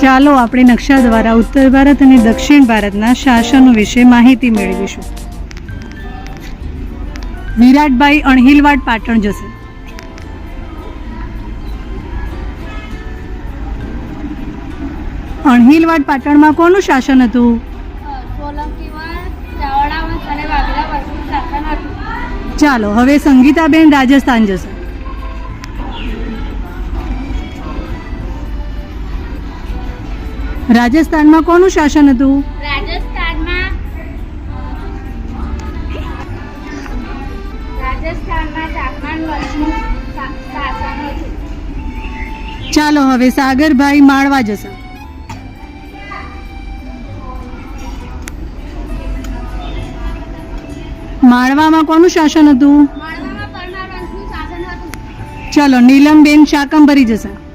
ચાલો આપણે નકશા દ્વારા ઉત્તર ભારત અને દક્ષિણ ભારતના શાસનો વિશે માહિતી મેળવીશું. વિરાટભાઈ અણહિલવાડ પાટણ જશે. અણહિલવાડ પાટણમાં કોનું શાસન હતું? ચાલો હવે સંગીતાબેન રાજસ્થાન જશે. રાજસ્થાનમાં કોનું શાસન હતું? રાજસ્થાનમાં રાજસ્થાનમાં ચાકમાન વંશનું શાસન હતું. ચાલો હવે સાગરભાઈ માળવા જશે. માળવામાં કોનું શાસન હતું? માળવામાં શાસન હતું. ચાલો નીલમબેન શાકંભરી જશે.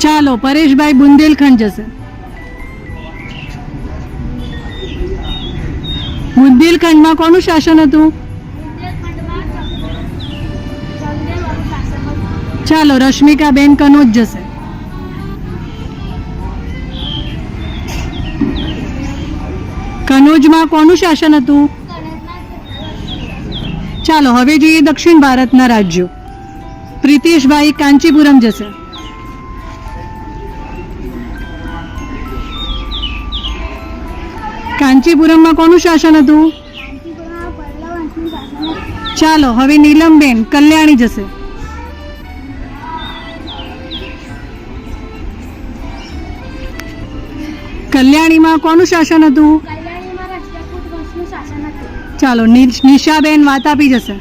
ચાલો, પરેશભાઈ બુંદેલખંડ જશે. બુંદેલખંડમાં કોનું શાસન હતું? ચાલો, રશ્મિકાબેન કનોજ જશે. કનોજમાં કોનું શાસન હતું? ચાલો, હવે જોઈએ દક્ષિણ ભારતના રાજ્યો. પ્રિતેશભાઈ કાંચીપુરમ જશે. કાંચીપુરમમાં કોનું શાસન હતું કાંચીપુરમાં પલ્લવ વંશનું શાસન હતું ચાલો હવે નીલમબેન કલ્યાણી જશે કલ્યાણીમાં કોનું શાસન હતું કલ્યાણીમાં રાષ્ટ્રકૂટ વંશનું શાસન હતું ચાલો નિ- નિશાબેન વાતાપી જશે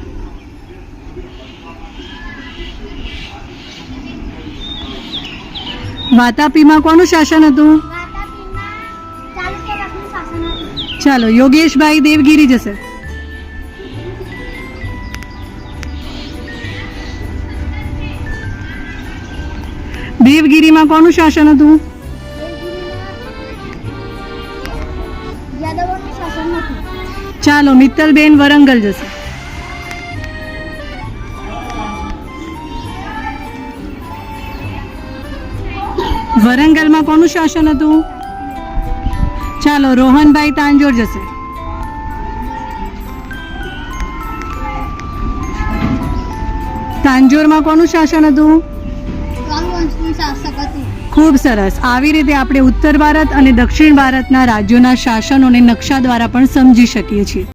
વાતાપીમાં કોનું શાસન હતું ચાલો યોગેશભાઈ દેવગીરી જશે. દેવગીરીમાં કોનું શાસન હતું? ચાલો મિત્તલબેન વરંગલ જશે. વરંગલમાં કોનું શાસન હતું? ચાલો રોહનભાઈ તાંજોર જશે. તાંજોરમાં કોનું શાસન હતું? ખૂબ સરસ. આવી રીતે આપણે ઉત્તર ભારત અને દક્ષિણ ભારતના રાજ્યોના શાસનોને નકશા દ્વારા પણ સમજી શકીએ છીએ.